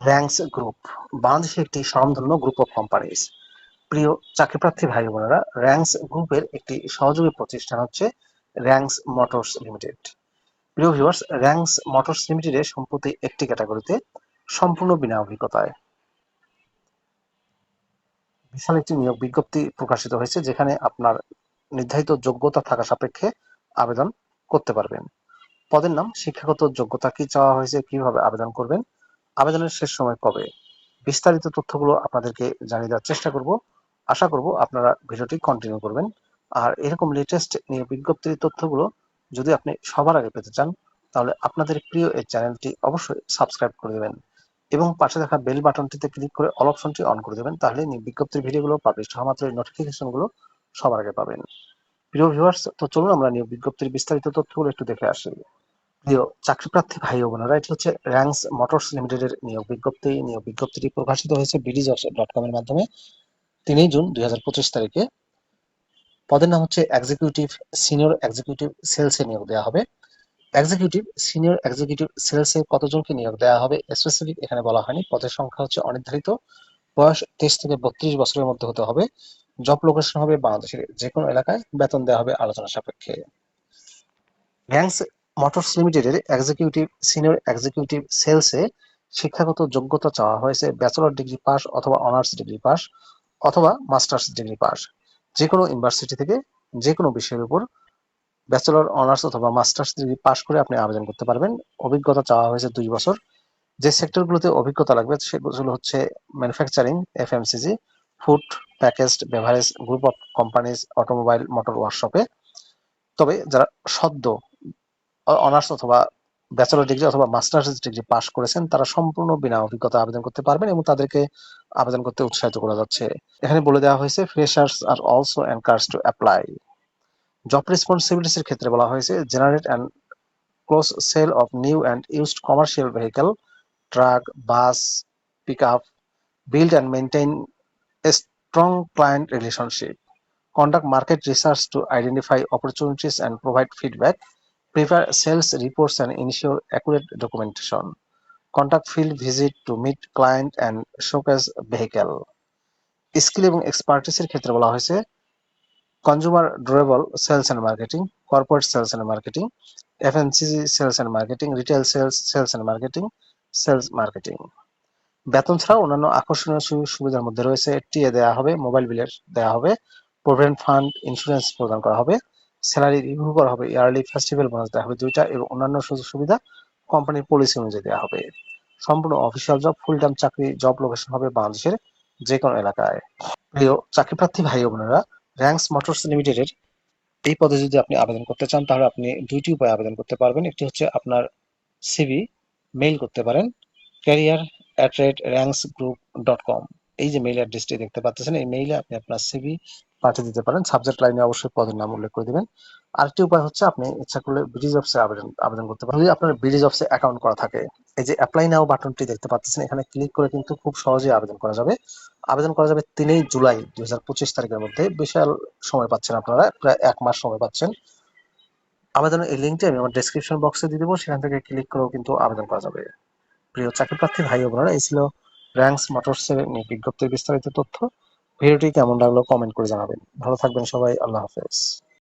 Ranks group বাংলাদেশের একটি স্বনামধন্য গ্রুপ অফ কোম্পানিজ প্রিয় চাকরিপ্রার্থী ভাই বোনেরা র্যাঙ্কস গ্রুপের একটি সহযোগী প্রতিষ্ঠান হচ্ছে র্যাঙ্কস মোটরস লিমিটেড প্রিয় ভিউয়ার্স র্যাঙ্কস মোটরস লিমিটেডের সম্প্রতি একটি ক্যাটাগরিতে সম্পূর্ণ বিনা অভিজ্ঞতায় বিশাল একটি নিয়োগ বিজ্ঞপ্তি প্রকাশিত হয়েছে, যেখানে আপনার নির্ধারিত যোগ্যতা থাকা সাপেক্ষে আবেদন করতে পারবেন। পদের নাম, শিক্ষাগত যোগ্যতা কি চাওয়া হয়েছে, কীভাবে আবেদন করবেন আবেদনের শেষ সময় কবে? বিস্তারিত তথ্যগুলো আপনাদেরকে জানিয়ে দেওয়ার চেষ্টা করব। আশা করব আপনারা ভিডিওটি কন্টিনিউ করবেন। আর এরকম লেটেস্ট নিয়োগ বিজ্ঞপ্তির তথ্যগুলো যদি আপনি সবার আগে পেতে চান, তাহলে আপনাদের প্রিয় এই চ্যানেলটি অবশ্যই সাবস্ক্রাইব করে দেবেন এবং পাশে দেখা বেল বাটনটিতে ক্লিক করে অল অপশনটি অন করে দেবেন, তাহলে বিজ্ঞপ্তির ভিডিওগুলো পাবলিশ হওয়া মাত্র নোটিফিকেশনগুলো সবার আগে পাবেন। প্রিয় ভিউয়ার্স তো চলুন আমরা নিয়োগ বিজ্ঞপ্তির বিস্তারিত তথ্যগুলো একটু দেখে আসি। প্রিয় চাকরিপ্রার্থী ভাই ও বোনেরা, এটি হচ্ছে র্যাঙ্কস মোটরস লিমিটেডের নিয়োগ বিজ্ঞপ্তি। নিয়োগ বিজ্ঞপ্তিটি প্রকাশিত হয়েছে বিডি জবস ডট কম এর মাধ্যমে তিনই জুন দুই তারিখে। পদের নাম হচ্ছে এক্সিকিউটিভ সিনিয়র এক্সিকিউটিভ সেলসে নিয়োগ দেওয়া হবে। এক্সিকিউটিভ সিনিয়র এক্সিকিউটিভ সেলসে কতজনকে নিয়োগ দেওয়া হবে স্পেসিফিক এখানে বলা হয়নি। পদের সংখ্যা হচ্ছে অনির্ধারিত। বয়স তেইশ থেকে বত্রিশ বছরের মধ্যে হতে হবে। জব লোকেশন হবে বাংলাদেশের যে কোনো এলাকায়। বেতন দেওয়া হবে আলোচনা সাপেক্ষে। র্যাঙ্কস মোটরস লিমিটেডের এক্সিকিউটিভ সিনিয়র এক্সিকিউটিভ সেলসে শিক্ষাগত যোগ্যতা চাওয়া হয়েছে ব্যাচেলর ডিগ্রি পাস অথবা অনার্স ডিগ্রি পাস অথবা মাস্টার্স ডিগ্রি পাস যে কোনো ইউনিভার্সিটি থেকে যে কোনো বিষয়ের উপর ব্যাচেলর অনার্স অথবা মাস্টার্স ডিগ্রি পাস করে আপনি আবেদন করতে পারবেন। অভিজ্ঞতা চাওয়া হয়েছে দুই বছর। যে সেক্টরগুলোতে অভিজ্ঞতা লাগবে সেগুলো হচ্ছে manufacturing FMCG food packaged beverage group of companies automobile motor ওয়ার্কশপে তবে যারা সদ্য অনার্স অথবা ব্যাচেলর ডিগ্রি অথবা মাস্টার্স ডিগ্রি পাস করেছেন তারা সম্পূর্ণ বিনা অভিজ্ঞতা আবেদন করতে পারবেন এবং তাদেরকে আবেদন করতে উৎসাহিত করা যাচ্ছে। এখানে বলে দেওয়া হয়েছে freshers are also encouraged to apply job responsibilities এর ক্ষেত্রে বলা হয়েছে generate and close sale of new and used commercial vehicle truck bus pick up build maintain a strong client relationship, conduct market research to identify opportunities and provide feedback, prepare sales reports and ensure accurate documentation, conduct field visit to meet client and showcase vehicle. Skill এবং এক্সপার্টিসের ক্ষেত্রে বলা হয়েছে consumer durable sales and marketing corporate sales and marketing FMCG sales and marketing retail sales sales and marketing sales marketing বেতন ছাড়াও অন্যান্য আকর্ষণীয় সুযোগ সুবিধার মধ্যে রয়েছে টিএ দেওয়া হবে মোবাইল বিলের দেওয়া হবে প্রভিডেন্ট ফান্ড ইন্স্যুরেন্স প্রদান করা হবে স্যালারি রিভিউ করা হবে, ইয়ারলি ফেস্টিভ্যাল বোনাস দেওয়া হবে দুইটা এবং অন্যান্য সুযোগ সুবিধা কোম্পানির পলিসি অনুযায়ী দেওয়া হবে। সম্পূর্ণ অফিসিয়াল জব ফুল টাইম চাকরি জব লোকেশন হবে বাংলাদেশের যে কোনো এলাকায়। প্রিয় চাকরি প্রার্থী ভাই বোনেরা র্যাঙ্কস মোটরস লিমিটেডের এই পদে যদি আপনি আবেদন করতে চান, তাহলে আপনি দুইটি উপায়ে আবেদন করতে পারবেন। একটি হচ্ছে আপনার সিভি মেইল করতে পারেন career at rate Ranks group dot com এই যে মেইল অ্যাড্রেসটি দেখতে পাচ্ছেন, এই মেইলে আপনি আপনার সিভি পাঠিয়ে দিতে পারেন। সাবজেক্ট লাইনে অবশ্যই পদের নাম উল্লেখ করে দিবেন। আরেকটি উপায় হচ্ছে আপনি ইচ্ছা করলে বিডি জবসে আবেদন আবেদন করতে পারেন। যদি আপনার বিডি জবসে অ্যাকাউন্ট করা থাকে, এই যে অ্যাপ্লাই নাও বাটনটি দেখতে পাচ্ছেন, এখানে ক্লিক করে কিন্তু খুব সহজেই আবেদন করা যাবে। আবেদন করা যাবে তিনই জুলাই দুই হাজার পঁচিশ তারিখের মধ্যে। বিশাল সময় পাচ্ছেন আপনারা, প্রায় এক মাস সময় পাচ্ছেন। আবেদনের এই লিঙ্কটি আমি আমার ডেসক্রিপশন বক্সে দিয়ে দেবো, সেখান থেকে ক্লিক করেও কিন্তু আবেদন করা যাবে। প্রিয় চাকরি প্রার্থী ভাই বোনেরা, এই ছিল র্যাঙ্কস মোটরসের বিজ্ঞপ্তির বিস্তারিত তথ্য। ভিডিওটি কেমন লাগল কমেন্ট করে জানাবেন। ভালো থাকবেন সবাই আল্লাহ হাফেজ।